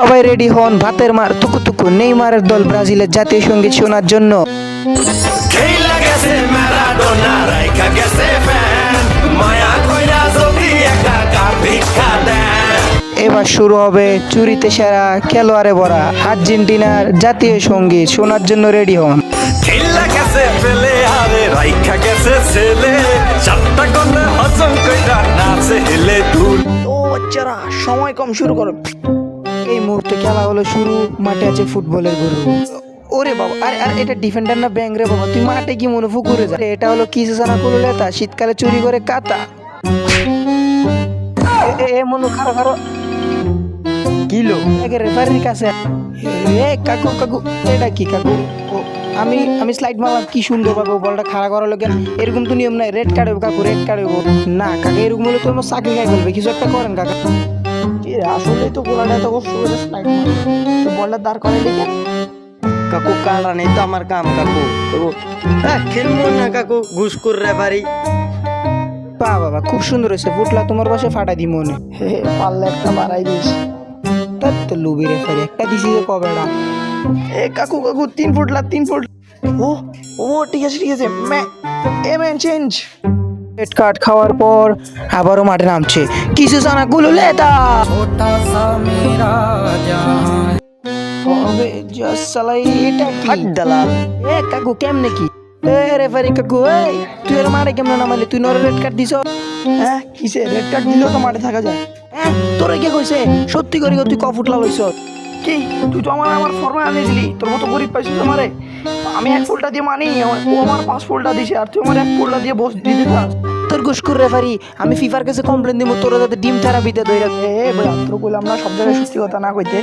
সবাই রেডি হন ভাতের মার তুকু তুকু নেইমারের দল ব্রাজিলের জাতীয় সংগীত শোনার জন্য। এবার শুরু হবে চুরিতে সেরা খেলোয়াড়ে ভরা আর্জেন্টিনার জাতীয় সংগীত শোনার জন্য রেডি হন। সময় কম শুরু করো। এই মুহূর্তে খেলা হলো শুরু মাঠে আছে ফুটবলের গরু। ওরে বাবা আরে আরে এটা ডিফেন্ডার না ব্যাং রে বাবা তুই মাঠে কি মনে পুকুরে যা। এটা হলো কি জানা করল লেতা শীতকালে চুরি করে কাতা। এ- মনু খারো খারো কিলো রেফারির কাছে এ কাকু কাকু এটা কি কাকু? আমি আমি স্লাইড মারলাম কি সুন্দর কাকু বলটা খাড়া করার লোক এরকম তো নিয়ম নাই রেড কার্ড কাকু রেড কার্ড না কাকা এরকম হলে তো আমার চাকরি খাই ফেলবে কিছু একটা করেন কাকা। আসলেই তো গোলাটা এত কষ্ট করে স্লাইড তো বলটা দাঁড় করে লিখে কাকু কাটা নেই তো আমার কাম কাকু। কাকু হ্যাঁ খেলব না কাকু ঘুষকুর রেফারি। পা বাবা খুব সুন্দর হয়েছে। ফুটলা তোমার পাশে ফাটা দি মনে। হে পারলে একটা বাড়াই দিস। তার তো লুবি রেফারি একটা দিছি যে কবেটা এ কাকু কাকু তিন ফুটলা তিন ফুট ও ও ঠিক আছে ঠিক আছে। A man change red card খাওয়ার পর আবারও মাঠে নামছে। কিছু জানা গুলো লেতা হবে জাস সালাই এটা কি? দালাল। এ কাকু কেমনে কি? এ রেফারি কাকু এই তুই এর মারে কেমনে নামালি? তুই নরে রেড কার্ড দিছ? হ্যাঁ কিসে রেড কার্ড দিলেও তো মাঠে থাকা যায়। হ্যাঁ তোরে কে কইছে? সত্যি করি তুই কফুটলা লইছ। কি? তুই তো আমার তোর মতো গরিব পাইছিস আমারে। আমি এক ফুলটা দিয়ে মানি আমার- ও আমার পাঁচ ফুলটা দিছে আর তুই আমার এক ফুলটা দিয়ে বস দিতে থাক তোর গুসকুর রেফারি আমি ফিফার কাছে কমপ্লেন দিব তোরা যাতে ডিম থেরাপিতে দইরা এ বলে তোর কইলাম না সব জায়গায় সত্যি কথা না কইতে।